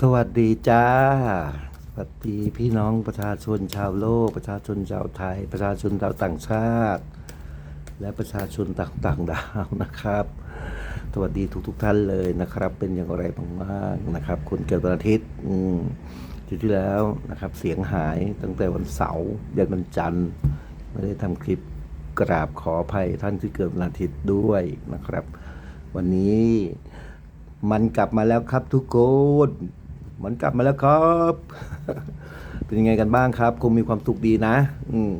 สวัสดีจ้า สวัสดีพี่น้องประชาชนชาวโลก ประชาชนชาวไทย ประชาชนชาวต่างชาติ และประชาชนต่างๆดาวนะครับ สวัสดีทุกๆทท่านเลยนะครับ เป็นอย่างไรบ้างนะครับ คนเกิดวันอาทิตย์อืมที่ที่แล้วนะครับ เสียงหายตั้งแต่วันเสาร์ยันวันจันทร์ไม่ได้ทำคลิปกราบขออภัยท่านที่เกิดวันอาทิตย์ด้วยนะครับ วันนี้มันกลับมาแล้วครับทุกคน มันกลับมาแล้วครับ เป็นยังไงกันบ้างครับ คงมีความสุขดีนะ อืม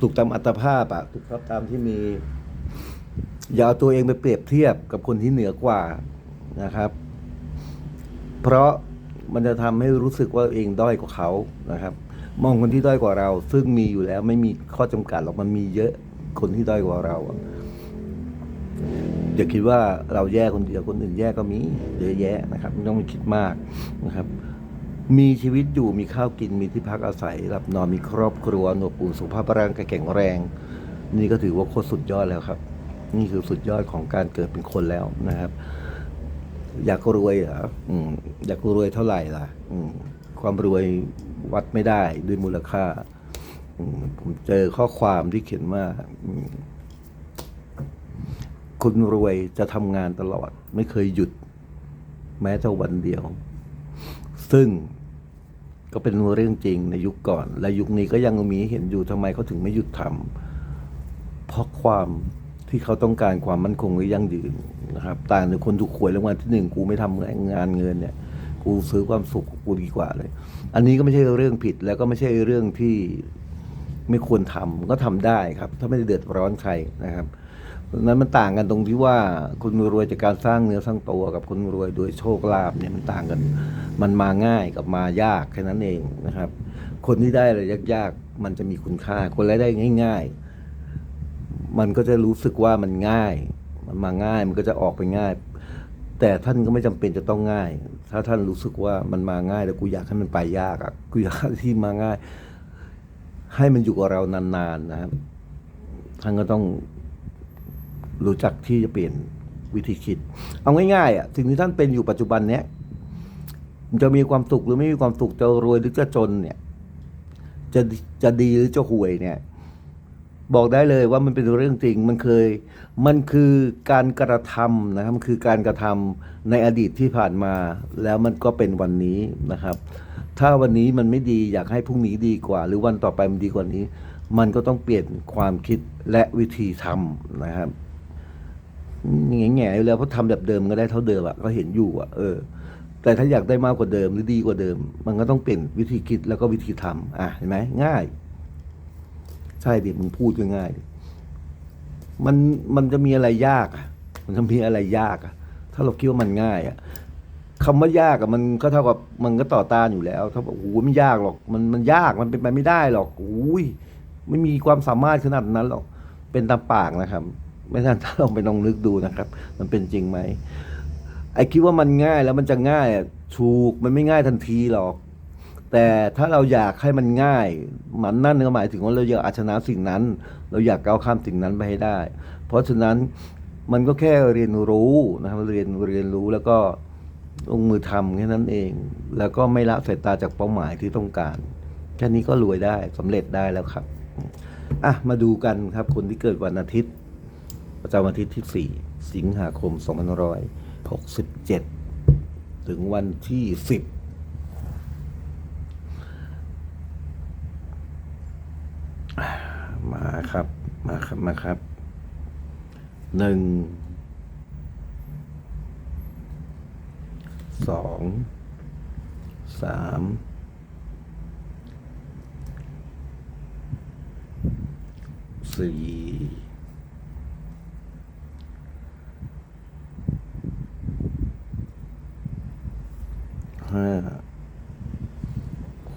สุขตามอัตภาพอะสุขครับตามที่มี อย่าเอาตัวเองไปเปรียบเทียบกับคนที่เหนือกว่านะครับ เพราะมันจะทำให้รู้สึกว่าเองด้อยกว่าเขานะครับ มองคนที่ด้อยกว่าเรา ซึ่งมีอยู่แล้วไม่มีข้อจำกัดหรอกมันมีเยอะคนที่ด้อยกว่าเรา อย่าคิดว่าเราแย่คนเดียวคนอื่นแย่ก็มีเยอะแยะนะครับไม่ต้องไปคิดมากนะครับ มีชีวิตอยู่มีข้าวกินมีที่พักอาศัยหลับนอนมีครอบครัวหนวกอุ่นสุขภาพร่างกายแข็งแรง นี่ก็ถือว่าโคตรสุดยอดแล้วครับ นี่คือสุดยอดของการเกิดเป็นคนแล้วนะครับ อยากรวยเหรออืมอยากรวยเท่าไหร่ล่ะ อืมความรวยวัดไม่ได้ด้วยมูลค่ามผมเจอข้อความที่เขียนว่า คนรวยจะทำงานตลอด ไม่เคยหยุด แม้แต่วันเดียว ซึ่งก็เป็นเรื่องจริงในยุคก่อน และยุคนี้ก็ยังมีเห็นอยู่ทำไมเขาถึงไม่หยุดทำเพราะความที่เขาต้องการความมั่นคงและยั่งยืนนะครับต่างจากคนถูกหวยรางวัลที่หนึ่งกูไม่ทำงานเงินเนี่ยกูซื้อความสุขกูดีกว่าเลย อันนี้ก็ไม่ใช่เรื่องผิดแล้วก็ไม่ใช่เรื่องที่ไม่ควรทำก็ทำได้ครับ ถ้าไม่ได้เดือดร้อนใครนะครับ นั้นมันต่างกันตรงที่ว่าคนรวยจากการสร้างเนื้อสร้างตัวกับคนรวยโดยโชคลาภเนี่ยมันต่างกัน มันมาง่ายกับมายากแค่นั้นเองนะครับ คนที่ได้อะไรยากๆมันจะมีคุณค่า คนได้ได้ง่าย ๆ มันก็จะรู้สึกว่ามันง่าย มันมาง่ายมันก็จะออกไปง่าย แต่ท่านก็ไม่จำเป็นจะต้องง่าย ถ้าท่านรู้สึกว่ามันมาง่ายแต่กูอยากให้มันไปยากอะกูอยากที่มาง่าย ให้มันอยู่กับเรานานๆนะครับท่านก็ต้อง รู้จักที่จะเปลี่ยนวิธีคิด เอาง่ายๆอะสิ่งที่ท่านเป็นอยู่ปัจจุบันเนี้ยจะมีความสุขหรือไม่มีความสุขจะรวยหรือจะจนเนี่ย จะจะดีหรือจะห่วยเนี่ย บอกได้เลยว่ามันเป็นเรื่องจริงมันเคย มันคือการกระทำนะครับมันคือการกระทำในอดีตที่ผ่านมา แล้วมันก็เป็นวันนี้นะครับ ถ้าวันนี้มันไม่ดีอยากให้พรุ่งนี้ดีกว่า หรือวันต่อไปมันดีกว่านี้ มันก็ต้องเปลี่ยนความคิดและวิธีทำนะครับ แง่แง่ๆอยู่แล้วเพราะทำแบบเดิมก็ได้เท่าเดิมอะก็เห็นอยู่อะเออ แต่ถ้าอยากได้มากกว่าเดิมหรือดีกว่าเดิม มันก็ต้องเปลี่ยนวิธีคิดแล้วก็วิธีทำอะเห็นไหมง่าย ใช่ดิมึงพูดก็ง่ายมันมันจะมีอะไรยากอะมันจะมีอะไรยากอะถ้าเราคิดว่ามันง่ายอะคำว่ายากอะมันก็เท่ากับมันก็ต่อต้านอยู่แล้วถ้าบอกโอ้โหมันยากหรอก มันมันยากมันเป็นไปไม่ได้หรอกโอ้ยไม่มีความสามารถขนาดนั้นหรอกเป็นตามปากนะครับ ไม่ทันถ้าลองไปลองนึกดูนะครับ มันเป็นจริงไหมไอคิดว่ามันง่ายแล้วมันจะง่ายอะถูกมันไม่ง่ายทันทีหรอก แต่ถ้าเราอยากให้มันง่ายมันนั่นก็หมายถึงว่าเราอยากเอาชนะสิ่งนั้น เราอยากก้าวข้ามสิ่งนั้นไปให้ได้ เพราะฉะนั้นมันก็แค่เรียนรู้นะครับเรียนเรียนรู้แล้วก็ลงมือทำแค่นั้นเอง แล้วก็ไม่ละสายตาจากเป้าหมายที่ต้องการแค่นี้ก็รวยได้สำเร็จได้แล้วครับ อะ มาดูกันครับ คนที่เกิดวันอาทิตย์ ประจำวันอาทิตย์ที่ 4 สิงหาคม 2567 ถึงวันที่ 10 มาครับ มาครับ มาครับ หนึ่ง สอง สามสี่ ห้า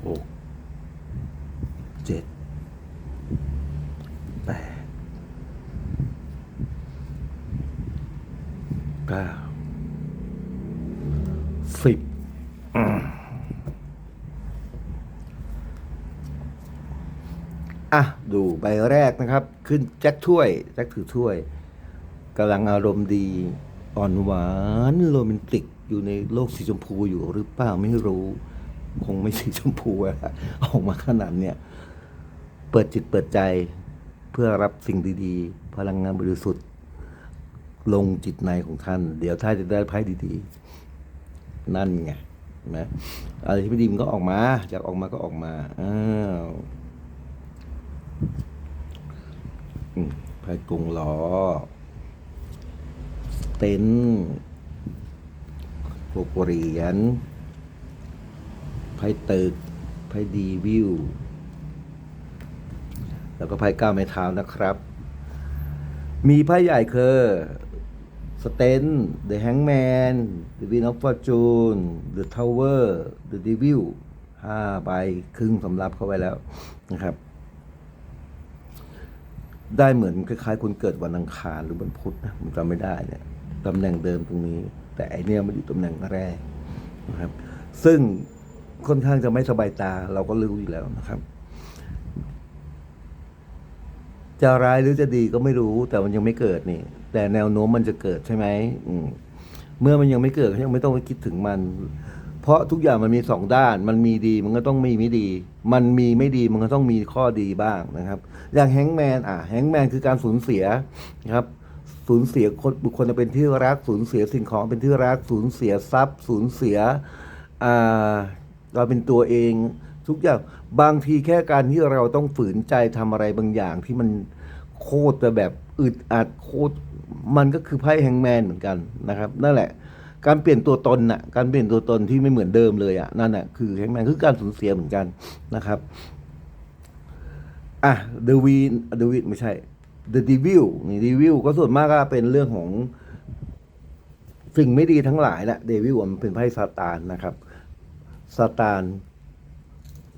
หกเจ็ดแปดเก้าสิบอะ ดูใบแรกนะครับ ขึ้นแจ็คถ้วย แจ็คถือถ้วยกำลังอารมณ์ดี อ่อนหวานโรแมนติกอยู่ในโลกสีชมพูอยู่หรือเปล่าไม่รู้ คงไม่สีชมพูอะออกมาขนาดเนี้ยเปิดจิตเปิดใจเพื่อรับสิ่งดีๆ พลังงานบริสุทธิ์ ลงจิตในของท่าน เดี๋ยวท่านจะได้ไพ่ดีๆ นั่นไงนไหมอะไรที่ไม่ดีมันก็ออกมาอยากออกมาก็ออกมาอ้าวไพ่กงล้อ เต็นท์พวกเหรียญไพ่ตึกไพ่ดีวิว แล้วก็ไพ่ก้าวไม้เท้านะครับ มีไพ่ใหญ่คือสเตน The Hangman The Wheel of Fortune The Tower The Devil ห้าใบครึ่งสำรับเข้าไปแล้วนะครับ ได้เหมือนคล้ายๆคนเกิดวันอังคารหรือวันพุธนะผมจำไม่ได้เนี่ย ตำแหน่งเดิมตรงนี้ แต่ไอเนี่ยมันอยู่ตำแหน่งแรกนะครับ ซึ่งค่อนข้างจะไม่สบายตาเราก็รู้อยู่แล้วนะครับ จะร้ายหรือจะดีก็ไม่รู้แต่มันยังไม่เกิดนี่ แต่แนวโน้มมันจะเกิดใช่ไหมอืมเมื่อมันยังไม่เกิดก็ยังไม่ต้องไปคิดถึงมัน เพราะทุกอย่างมันมีสองด้าน มันมีดีมันก็ต้องมีไม่ดี มันมีไม่ดีมันก็ต้องมีข้อดีบ้างนะครับ อย่างแฮงแมนอะแฮงแมนคือการสูญเสียนะครับ สูญเสียคนบุคคลเป็นที่รัก สูญเสียสิ่งของเป็นที่รัก สูญเสียทรัพย์ สูญเสียเราเป็นตัวเองทุกอย่างบางทีแค่การที่เราต้องฝืนใจทำอะไรบางอย่างที่มันโคตรจะแบบอึดอัดโคตรมันก็คือไพ่แฮงแมนเหมือนกันนะครับ นั่นแหละ การเปลี่ยนตัวตนน่ะการเปลี่ยนตัวตนที่ไม่เหมือนเดิมเลยอะนั่นน่ะคือแฮงแมนคือการสูญเสียเหมือนกันนะครับอะ The w e The w e ไม่ใช่ The Devil นี่ Devil ก็ส่วนมากก็เป็นเรื่องของสิ่งไม่ดีทั้งหลายแหละ Devil มันเป็นไพ่ซาตานนะครับซาตาน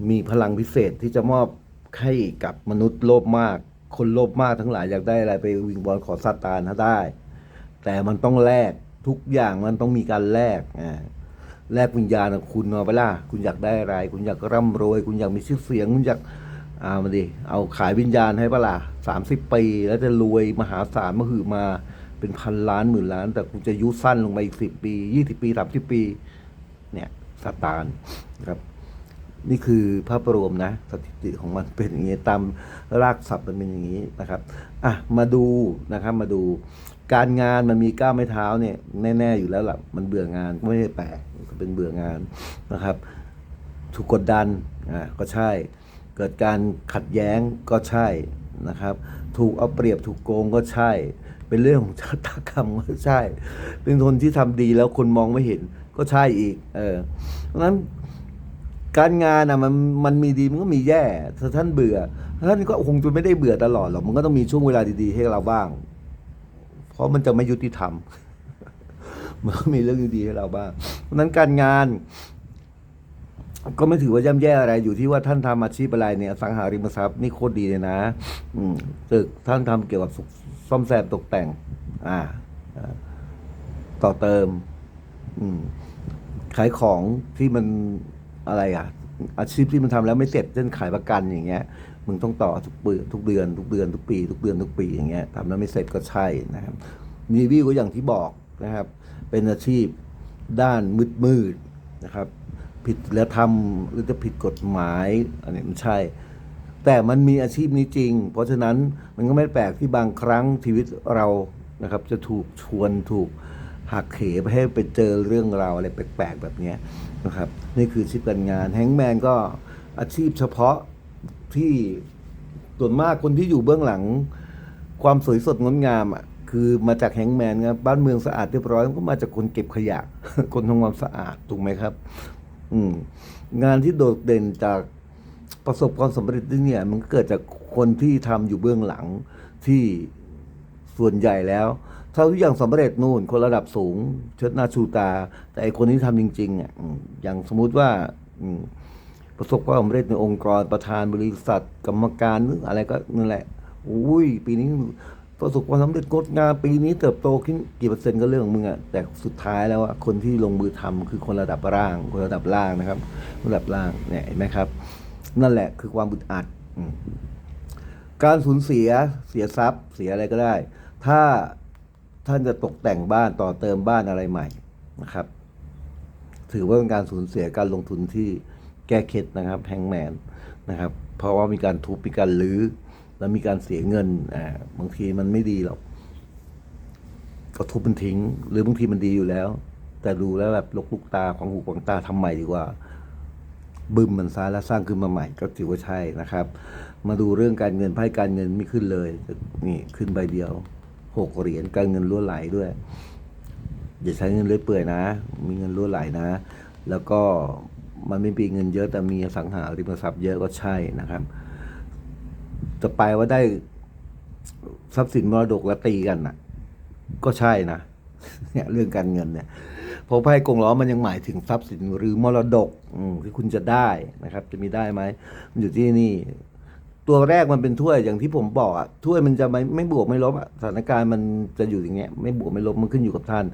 มีพลังพิเศษที่จะมอบให้กับมนุษย์โลภมาก คนโลภมากทั้งหลายอยากได้อะไรไปวิงบอลขอซาตานถ้าได้ แต่มันต้องแลกทุกอย่างมันต้องมีการแลกอ่าแลกวิญญาณคุณมาเวล่ะคุณอยากได้อะไร คุณอยากร่ำรวย คุณอยากมีชื่อเสียง คุณอยาก เอามาดิ เอาขายวิญญาณให้เปะล่ะสามสิบปี แล้วจะรวยมหาศาลมหือมา เป็นพันล้านหมื่นล้าน แต่คุณจะยุสั้นลงไปอีกสิบปียี่สิบปีสามสิบปี เนี่ยซาตานนะครับ นี่คือภาพรวมนะ สถิติของมันเป็นอย่างนี้ ตามรากศัพท์มันเป็นอย่างนี้นะครับ อะ มาดูนะครับ มาดูการงานมันมีก้าวไม่เท้าเนี่ยแน่ๆอยู่แล้วล่ะ มันเบื่องานก็ไม่ได้แปลกเป็นเบื่องานนะครับ ถูกกดดันอ่าก็ใช่ เกิดการขัดแย้งก็ใช่นะครับ ถูกเอาเปรียบถูกโกงก็ใช่ เป็นเรื่องของชะตากรรมก็ใช่ เป็นคนที่ทำดีแล้วคนมองไม่เห็นก็ใช่อีก เออเพราะฉะนั้นการงานอะมันมันมีดีมันก็มีแย่ถ้าท่านเบื่อท่านก็คงจะไม่ได้เบื่อตลอดหรอกมันก็ต้องมีช่วงเวลาดีๆให้เราบ้าง เพราะมันจะไม่ยุติธรรมมันก็มีเรื่องดีๆให้เราบ้างเพราะนั้นการงาน ก็ไม่ถือว่าย่ำแย่อะไรอยู่ที่ว่าท่านทำอาชีพอะไรเนี่ยสังหาริมทรัพย์นี่โคตรดีเลยนะ อืมตึกท่านทำเกี่ยวกับซ่อมแซมตกแต่ง อ่า ต่อเติม อืม ขายของที่มันอะไรอะ อาชีพที่มันทำแล้วไม่เสร็จเช่นขายประกันอย่างเงี้ยมึงต้องต่อทุกปีทุกเดือน ทุกเดือนทุกปี ทุกเดือนทุกปีอย่างเงี้ยทำแล้วไม่เสร็จก็ใช่นะครับรีวิวก็อย่างที่บอกนะครับ เป็นอาชีพด้านมืดมืดๆนะครับ ผิดแล้วทำหรือจะผิดกฎหมาย อันนี้มันใช่ แต่มันมีอาชีพนี้จริง เพราะฉะนั้นมันก็ไม่แปลกที่บางครั้งชีวิตเรานะครับ จะถูกชวนถูกหักเขไปให้ไปเจอเรื่องราวอะไรแปลกๆแบบนี้นะครับ นี่คือชีพการงานแฮงแมนก็อาชีพเฉพาะที่ส่วนมากคนที่อยู่เบื้องหลัง ความสวยสดงดงามอะคือมาจากแฮงแมนครับบ้านเมืองสะอาดเรียบร้อยก็มาจากคนเก็บขยะ คนทำความสะอาดถูกไหมครับ งานที่โดดเด่นจากประสบความสำเร็จที่เนี่ยมันเกิดจากคนที่ทำอยู่เบื้องหลังที่ส่วนใหญ่แล้ว ถ้าทุกอย่างสำเร็จนู่น คนระดับสูง เชิดหน้าชูตา แต่ไอคนที่ทำจริงๆอะอย่างสมมุติว่าประสบความสำเร็จในองค์กรประธานบริษัท กรรมการหรืออะไรก็นั่นแหละอุ้ยปีนี้ ประสบความสำเร็จงดงามปีนี้เติบโตขึ้นกี่เปอร์เซ็นต์ก็เรื่องของมึงอะแต่สุดท้ายแล้วอะคนที่ลงมือทำคือคนระดับล่าง คนระดับล่างนะครับ ระดับล่างเนี่ยเห็นไหมครับ นั่นแหละคือความบึดอัดการสูญเสียเสียทรัพย์ เสียอะไรก็ได้ ถ้าท่านจะตกแต่งบ้านต่อเติมบ้านอะไรใหม่นะครับ ถือว่าเป็นการสูญเสียการลงทุนที่แก้เคล็ดนะครับแฮงแมนนะครับ เพราะว่ามีการทุบมีการรื้อ แล้วมีการเสียเงินอ่าบางทีมันไม่ดีหรอกก็ทุบมันทิ้ง หรือบางทีมันดีอยู่แล้ว แต่ดูแล้วแบบลกลุกตาของหูของตาทำใหม่ดีกว่า บึมมันซะแล้วสร้างขึ้นมาใหม่ ก็ถือว่าใช่นะครับ มาดูเรื่องการเงินไพ่การเงินไม่ขึ้นเลยนี่ขึ้นใบเดียวหกเหรียญการเงินรั่วไหลด้วยอย่าใช้เงินเลื่อยเปื่อยนะ มีเงินรั่วไหลนะ แล้วก็มันไม่มีเงินเยอะแต่มีสังหาริมทรัพย์เยอะก็ใช่นะครับ จะไปว่าได้ทรัพย์สินมรดกแล้วตีกันน่ะ ก็ใช่นะเนี่ยเรื่องการเงินเนี่ยเพราะไพ่กงล้อมันยังหมายถึงทรัพย์สินหรือมรดกอืมที่คุณจะได้นะครับ จะมีได้ไหมมันอยู่ที่นี่ ตัวแรกมันเป็นถ้วยอย่างที่ผมบอกอะถ้วยมันจะไม่ไม่บวกไม่ลบสถานการณ์มันจะอยู่อย่างเงี้ย ไม่บวกไม่ลบมันขึ้นอยู่กับท่าน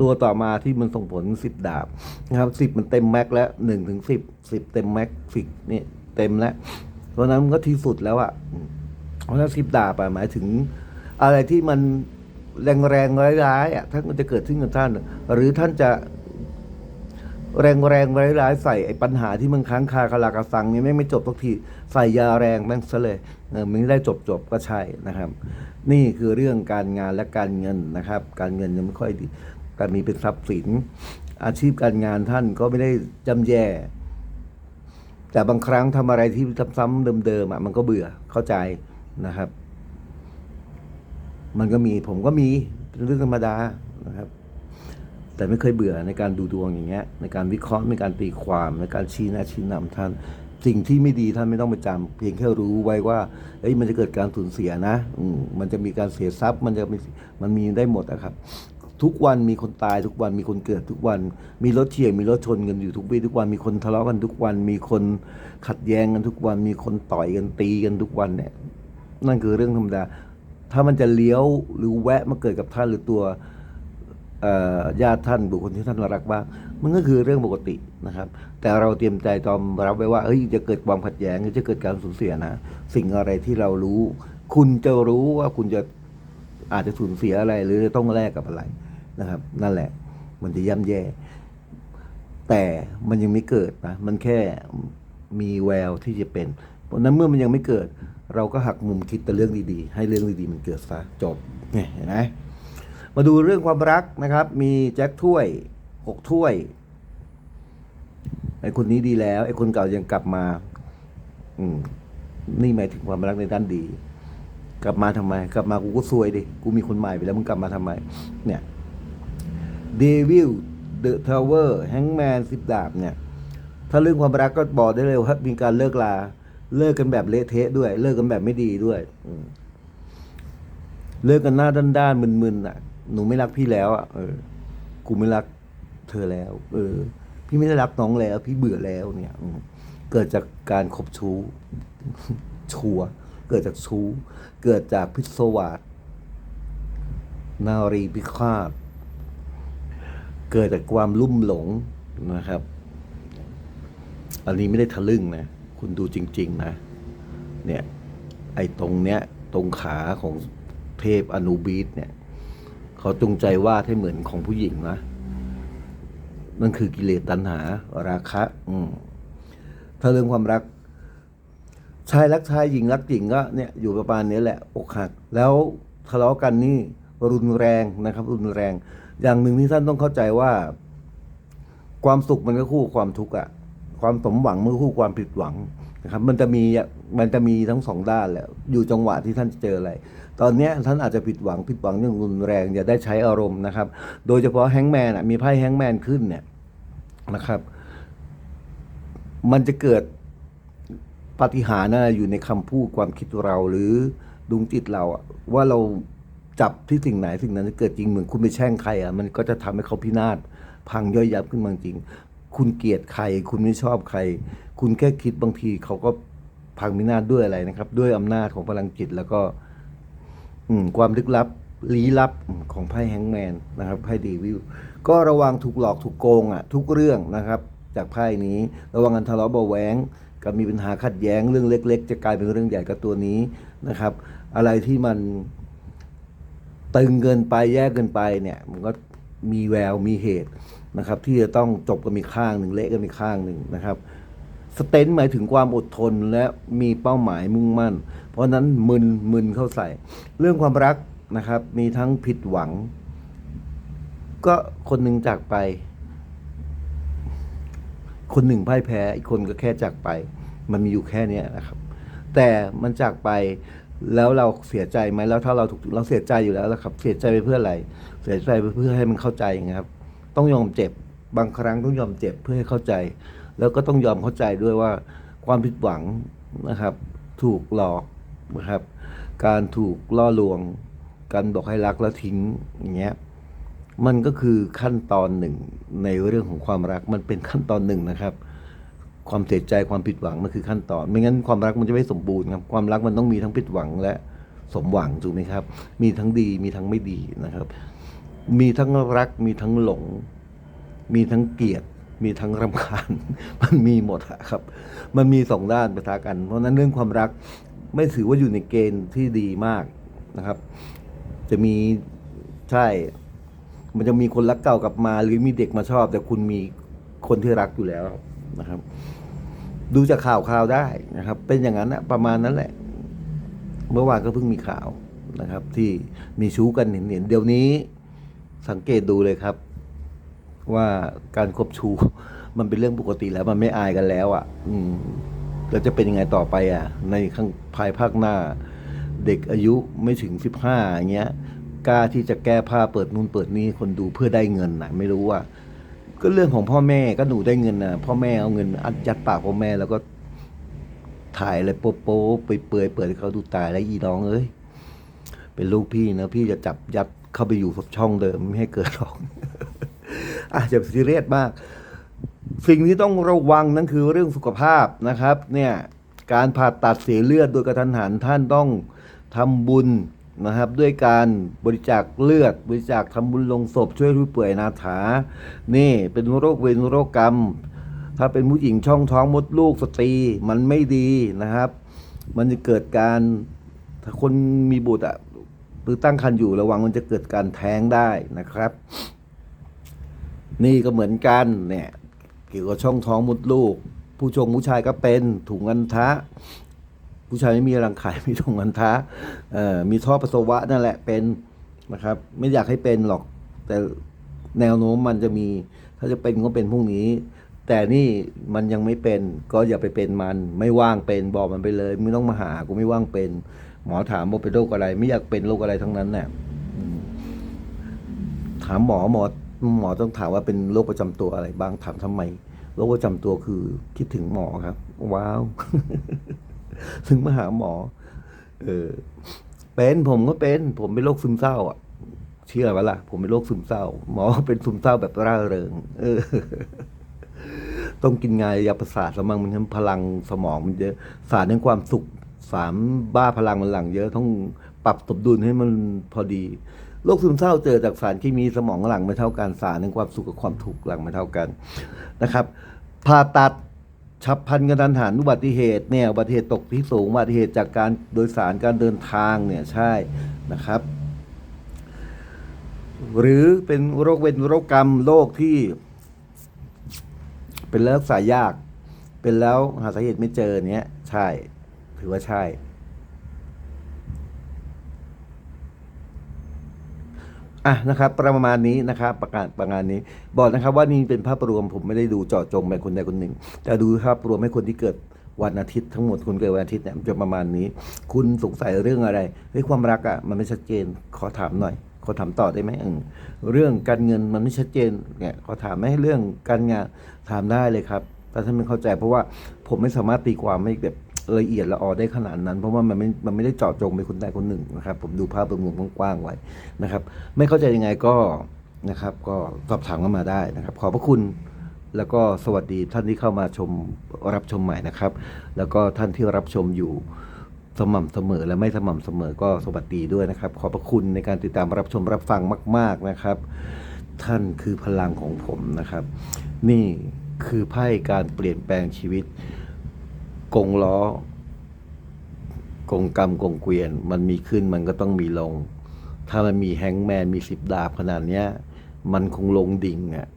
ตัวต่อมาที่มันส่งผลสิบดาบนะครับสิบมันเต็มแม็กซ์แล้วหนึ่งถึงสิบสิบเต็มแม็กซ์สิบนี่เต็มแล้ว เพราะนั้นมันก็ที่สุดแล้วอะเพราะนั้นสิบดาบอะหมายถึง อะไรที่มันแรงแรงๆร้ายๆอะท่านจะเกิดขึ้นกับท่าน หรือท่านจะแรงแรงๆร้ายๆใส่ไอ้ปัญหาที่มันค้างคาคาลากระสังนี่ไม่ไม่จบสักทีใส่ยาแรงแม่งซะเลยเออมันได้จบจบก็ใช่นะครับ นี่คือเรื่องการงานและการเงินนะครับ การเงินยังไม่ค่อยดีการมีเป็นทรัพย์สิน อาชีพการงานท่านก็ไม่ได้จำแย่ แต่บางครั้งทำอะไรที่ซ้ำๆเดิมๆอะมันก็เบื่อเข้าใจนะครับ มันก็มีผมก็มีเรื่องธรรมดานะครับ แต่ไม่เคยเบื่อในการดูดวงอย่างเงี้ย ในการวิเคราะห์ในการตีความในการชี้แนะชี้นำท่านสิ่งที่ไม่ดีท่านไม่ต้องไปจำเพียงแค่รู้ไว้ว่าเอ้ยมันจะเกิดการสูญเสียนะ อืมันจะมีการเสียทรัพย์ มันจะมีมันมีได้หมดอะครับ ทุกวันมีคนตายทุกวันมีคนเกิดทุกวัน มีรถเฉี่ยมีรถชนกันอยู่ทุกวี่ทุกวันมีคนทะเลาะกันทุกวัน มีคนขัดแย้งกันทุกวัน มีคนต่อยกันตีกันทุกวันเนี่ย นั่นคือเรื่องธรรมดา ถ้ามันจะเลี้ยวหรือแวะมาเกิดกับท่านหรือตัวญาติท่านบุคคลที่ท่านรักบ้างมันก็คือเรื่องปกตินะครับ แต่เราเตรียมใจตอมรับไว้ว่าเอ้ยจะเกิดความขัดแย้งจะเกิดการสูญเสียนะ สิ่งอะไรที่เรารู้ คุณจะรู้ว่าคุณจะอาจจะสูญเสียอะไรหรือจะต้องแลกกับอะไร นะครับ นั่นแหละ มันจะย่ำแย่ แต่มันยังไม่เกิดนะมันแค่มีแววที่จะเป็น เพราะนั้นเมื่อมันยังไม่เกิด เราก็หักมุมคิดแต่เรื่องดีๆ ให้เรื่องดีๆ มันเกิดซะจบเนี่ยเห็นไหมมาดูเรื่องความรักนะครับ มีแจ็คถ้วยหกถ้วยไอ้คนนี้ดีแล้วไอ้คนเก่ายังกลับมา อืมนี่หมายถึงความรักในด้านดี กลับมาทำไม กลับมากูก็ซวยดิกูมีคนใหม่ไปแล้วมึงกลับมาทำไม เนี่ย เดวิลเดอะทาวเวอร์แฮงแมนสิบดาบเนี่ย ถ้าเรื่องความรักก็บอกได้เลยว่ามีการเลิกลา เลิกกันแบบเละเทะด้วย เลิกกันแบบไม่ดีด้วยเลิกกันหน้าด้านๆมึนๆอะ หนูไม่รักพี่แล้วอะเออ กูไม่รักเธอแล้ว เออ พี่ไม่ได้รักน้องแล้ว พี่เบื่อแล้วเนี่ยเกิดจากการคบชู้ ชัว เกิดจากชู้ เกิดจากพิศวาสนารีพิฆาต เกิดจากความลุ่มหลงนะครับ อันนี้ไม่ได้ทะลึ่งนะ คุณดูจริง ๆ นะ เนี่ย ไอ้ตรงเนี้ย ตรงขาของเทพอนูบีสเนี่ย เขาจงใจวาดให้เหมือนของผู้หญิงนะ นั่นคือกิเลสตัณหา ราคะ อืมถ้าเรื่องความรัก ชายรักชายหญิงรักหญิงก็เนี่ยอยู่ประมาณนี้แหละอกหัก แล้วทะเลาะกันนี่รุนแรงนะครับ รุนแรง อย่างหนึ่งที่ท่านต้องเข้าใจว่า ความสุขมันก็คู่ความทุกข์อะความสมหวังมันก็คู่ความผิดหวังนะครับ มันจะมีมันจะมีทั้งสองด้านแหละอยู่จังหวะที่ท่านจะเจออะไร ตอนนี้ท่านอาจจะผิดหวังผิดหวังอย่างรุนแรงอย่าได้ใช้อารมณ์นะครับ โดยเฉพาะแฮงแมนอะมีไพ่แฮงแมนขึ้นเนี่ยนะครับ มันจะเกิดปฏิหารนะอยู่ในคำพูดความคิดเราหรือดวงจิตเราว่าเรา จับที่สิ่งไหนสิ่งนั้นจะเกิดจริงเหมือนคุณไปแช่งใครอะมันก็จะทำให้เขาพินาศพังย่อยยับขึ้นมาจริง คุณเกลียดใคร คุณไม่ชอบใคร คุณแค่คิดบางทีเขาก็พังพินาศด้วยอะไรนะครับ ด้วยอำนาจของพลังจิตแล้วก็ อืความลึกลับลี้ลับของไพ่แฮงแมนนะครับไพ่เดวิลก็ระวังถูกหลอกถูกโกงอะ ทุกเรื่องนะครับ จากไพ่นี้ ระวังกันทะเลาะเบาแหวงกับมีปัญหาขัดแย้งเรื่องเล็ก ๆ จะกลายเป็นเรื่องใหญ่กับตัวนี้นะครับ อะไรที่มัน ตึงเกินไปแย่เกินไปเนี่ยมันก็มีแววมีเหตุนะครับ ที่จะต้องจบกันมีข้างหนึ่งเละกันมีข้างหนึ่งนะครับสเตนหมายถึงความอดทนและมีเป้าหมายมุ่งมั่น เพราะนั้นมึนมึนเข้าใส่ เรื่องความรักนะครับ มีทั้งผิดหวัง ก็คนหนึ่งจากไป คนหนึ่งพ่ายแพ้ อีกคนก็แค่จากไป มันมีอยู่แค่นี้นะครับ แต่มันจากไป แล้วเราเสียใจไหมแล้วถ้าเราถูกเราเสียใจอยู่แล้วนะครับ เสียใจไปเพื่ออะไร เสียใจไปเพื่อให้มันเข้าใจนะครับ ต้องยอมเจ็บบางครั้งต้องยอมเจ็บเพื่อให้เข้าใจ แล้วก็ต้องยอมเข้าใจด้วยว่าความผิดหวังนะครับ ถูกหลอกนะครับ การถูกล่อลวง การบอกให้รักแล้วทิ้งอย่างเงี้ยมันก็คือขั้นตอนหนึ่งในเรื่องของความรักมันเป็นขั้นตอนหนึ่งนะครับ ความเสียใจความผิดหวังมันคือขั้นตอน ไม่งั้นความรักมันจะไม่สมบูรณ์ครับความรักมันต้องมีทั้งผิดหวังและสมหวังถูกไหมครับ มีทั้งดีมีทั้งไม่ดีนะครับ มีทั้งรักมีทั้งหลง มีทั้งเกลียด มีทั้งรำคาญ มันมีหมดครับ มันมีสองด้านปะทะกัน เพราะนั้นเรื่องความรักไม่ถือว่าอยู่ในเกณฑ์ที่ดีมากนะครับ จะมีใช่ มันจะมีคนรักเก่ากลับมา หรือมีเด็กมาชอบ แต่คุณมีคนที่รักอยู่แล้วนะครับ ดูจากข่าวข่าวได้นะครับ เป็นอย่างนั้นนะประมาณนั้นแหละ เมื่อวานก็เพิ่งมีข่าวนะครับ ที่มีชู้กันเห็นๆเดี๋ยวนี้สังเกตดูเลยครับ ว่าการคบชู้มันเป็นเรื่องปกติแล้ว มันไม่อายกันแล้วอะ่ะ อืมแล้วจะเป็นยังไงต่อไปอะ ในข้างภายภาคหน้า เด็กอายุไม่ถึงสิบห้าอย่างเงี้ยกล้าที่จะแก้ผ้าเปิดนู่นเปิดนี่คนดูเพื่อได้เงินนะไม่รู้ว่า ก็เรื่องของพ่อแม่ก็หนูได้เงินนะพ่อแม่เอาเงินอัดยัดปากพ่อแม่แล้วก็ถ่ายอะไรโป๊ะๆไปเปื่อยๆเปิดเขาดูตายแล้วอีน้องเอ้ยเป็นลูกพี่นะพี่จะจับยัดเข้าไปอยู่ช่องเดิมไม่ให้เกิดหรอกอาจจะซีเรียสมาก สิ่งที่ต้องระวังนั่นคือเรื่องสุขภาพนะครับ เนี่ยการผ่าตัดเสียเลือดโดยกระทันหันท่านต้องทำบุญ นะครับด้วยการบริจาคเลือด บริจาคทำบุญลงศพช่วยผู้ป่วยนาถา นี่เป็นโรคเวรโรคกรรม ถ้าเป็นผู้หญิงช่องท้องมดลูกสตรีมันไม่ดีนะครับ มันจะเกิดการถ้าคนมีบุตรอะหรือตั้งครรภ์อยู่ระวังมันจะเกิดการแท้งได้นะครับ นี่ก็เหมือนกันเนี่ยเกี่ยวกับช่องท้องมดลูก ผู้ชงผู้ชายก็เป็นถุงอันทะ ผู้ชายไม่มีรังไข่มีถุงอันทะเอ่อมีท่อปัสสาวะนั่นแหละเป็นนะครับ ไม่อยากให้เป็นหรอก แต่แนวโน้มมันจะมี ถ้าจะเป็นก็เป็นพรุ่งนี้ แต่นี่มันยังไม่เป็น ก็อย่าไปเป็นมัน ไม่ว่างเป็นบอกมันไปเลยไม่ต้องมาหากูไม่ว่างเป็น หมอถามว่าเป็นโรคอะไร ไม่อยากเป็นโรคอะไรทั้งนั้นแหละถามหมอหมอหมอต้องถามว่าเป็นโรคประจำตัวอะไรบ้างถามทำไมโรคประจำตัวคือคิดถึงหมอครับ ว้าว ถึงมาหาหมอ เออ เป็นผมก็เป็น ผมเป็นโรคซึมเศร้า อะ เชื่อไหมล่ะ ผมเป็นโรคซึมเศร้า หมอเป็นซึมเศร้าแบบร่าเริง เออ ต้องกินงานยาประสาทสมังมันทำพลังสมองมันเยอะสารในความสุขสามบ้าพลังมันหลังเยอะต้องปรับสมดุลให้มันพอดีโรคซึมเศร้าเจอจากสารเคมีสมองหลังไม่เท่ากันสารในความสุขกับความทุกข์หลังไม่เท่ากันนะครับผ่าตัด ฉับพลันกระทันหันอุบัติเหตุเนี่ยอุบัติเหตุตกที่สูงอุบัติเหตุจากการโดยสารการเดินทางเนี่ยใช่นะครับ หรือเป็นโรคเวรโรคกรรมโรคที่ เป็นแล้วรักษายาก เป็นแล้วหาสาเหตุไม่เจอเนี้ยใช่ ถือว่าใช่ อะนะครับประมาณนี้นะครับประกาศประมาณนี้ บอกนะครับว่านี่เป็นภาพรวมผมไม่ได้ดูเจาะจงไปคนใดคนหนึ่ง แต่ดูภาพรวมให้คนที่เกิดวันอาทิตย์ทั้งหมดคุณเกิดวันอาทิตย์เนี่ยจะประมาณนี้ คุณสงสัยเรื่องอะไรเฮ้ยความรักอะมันไม่ชัดเจนขอถามหน่อย ขอถามต่อได้ไหมอืมเรื่องการเงินมันไม่ชัดเจนเนี่ยขอถามไหมเรื่องการงานถามได้เลยครับแต่ท่านไม่เข้าใจเพราะว่าผมไม่สามารถตีความไม่แบบ ละเอียดละออได้ขนาดนั้น เพราะว่ามันไม่ มันไม่ได้เจาะจงไปคนใดคนหนึ่งนะครับ ผมดูภาพรวมๆกว้างๆไว้นะครับ ไม่เข้าใจยังไงก็นะครับ ก็สอบถามเข้ามาได้นะครับ ขอบพระคุณแล้วก็สวัสดีท่านที่เข้ามาชมรับชมใหม่นะครับ แล้วก็ท่านที่รับชมอยู่สม่ำเสมอและไม่สม่ำเสมอก็สวัสดีด้วยนะครับ ขอบพระคุณในการติดตามรับชมรับฟังมาก ๆนะครับ ท่านคือพลังของผมนะครับ นี่คือไพ่การเปลี่ยนแปลงชีวิต กงล้อกงกรรมกงเกวียน มันมีขึ้นมันก็ต้องมีลง ถ้ามันมีแฮงแมนมีสิบดาบขนาดเนี้ย มันคงลงดิ่งอะ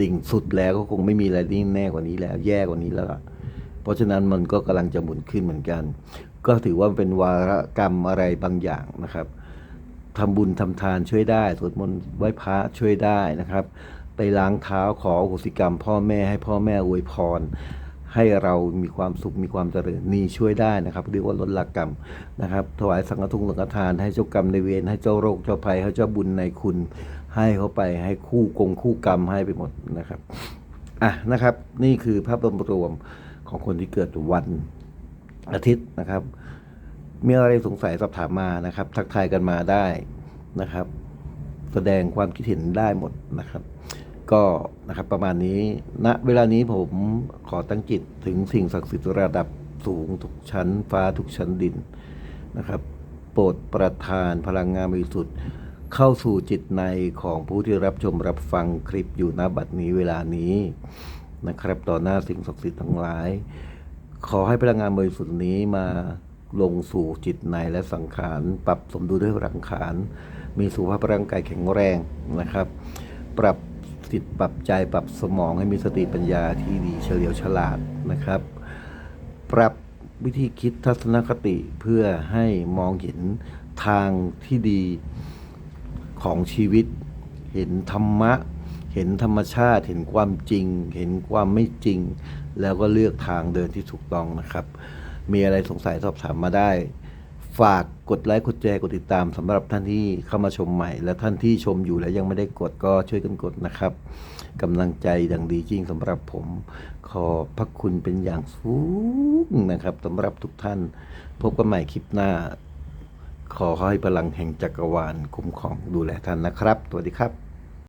ดิ่งสุดแล้วก็คงไม่มีอะไรที่แน่กว่านี้แล้ว แย่กว่านี้แล้วเพราะฉะนั้นมันก็กำลังจะหมุนขึ้นเหมือนกัน ก็ถือว่าเป็นวารกรรมอะไรบางอย่างนะครับทำบุญทำทานช่วยได้สวดมนต์ไหว้พระช่วยได้นะครับ ไปล้างเท้าขออโหสิกรรม พ่อแม่ให้พ่อแม่อวยพร ให้เรามีความสุขมีความเจริญนี่ช่วยได้นะครับเรียกว่าลดละกรรมนะครับ ถวายสังฆทุงสังฆทาน ให้เจ้ากรรมในเวรให้เจ้าโรคเจ้าภัยให้เจ้าบุญในคุณ ให้เขาไปให้คู่กงคู่กรรมให้ไปหมดนะครับอะนะครับ นี่คือภาพรวมของคนที่เกิดวันอาทิตย์นะครับ มีอะไรสงสัยสอบถามมานะครับ ทักทายกันมาได้นะครับ แสดงความคิดเห็นได้หมดนะครับ ก็นะครับประมาณนี้ณเวลานี้ผมขอตั้งจิตถึงสิ่งศักดิ์สิทธิ์ระดับสูงทุกชั้นฟ้าทุกชั้นดินนะครับ โปรดประทานพลังงานบริสุทธิ์เข้าสู่จิตในของผู้ที่รับชมรับฟังคลิปอยู่ณบัดนี้เวลานี้นะครับ ต่อหน้าสิ่งศักดิ์สิทธิ์ทั้งหลาย ขอให้พลังงานบริสุทธิ์นี้มาลงสู่จิตในและสังขารปรับสมดุลด้วยรังขาร มีสุขภาพร่างกายแข็งแรงนะครับ ปรับ จิตปรับใจปรับสมองให้มีสติปัญญาที่ดีเฉลียวฉลาดนะครับ ปรับวิธีคิดทัศนคติเพื่อให้มองเห็นทางที่ดีของชีวิต เห็นธรรมะ เห็นธรรมชาติ เห็นความจริง เห็นความไม่จริง แล้วก็เลือกทางเดินที่ถูกต้องนะครับ มีอะไรสงสัยสอบถามมาได้ ฝากกดไลค์กดแชร์กดติดตามสำหรับท่านที่เข้ามาชมใหม่ และท่านที่ชมอยู่แล้วยังไม่ได้กดก็ช่วยกันกดนะครับกำลังใจดังดีจริงสำหรับผม ขอพระคุณเป็นอย่างสูงนะครับสำหรับทุกท่าน พบกันใหม่คลิปหน้า ขอให้พลังแห่งจักรวาลคุ้มครองดูแลท่านนะครับสวัสดีครับ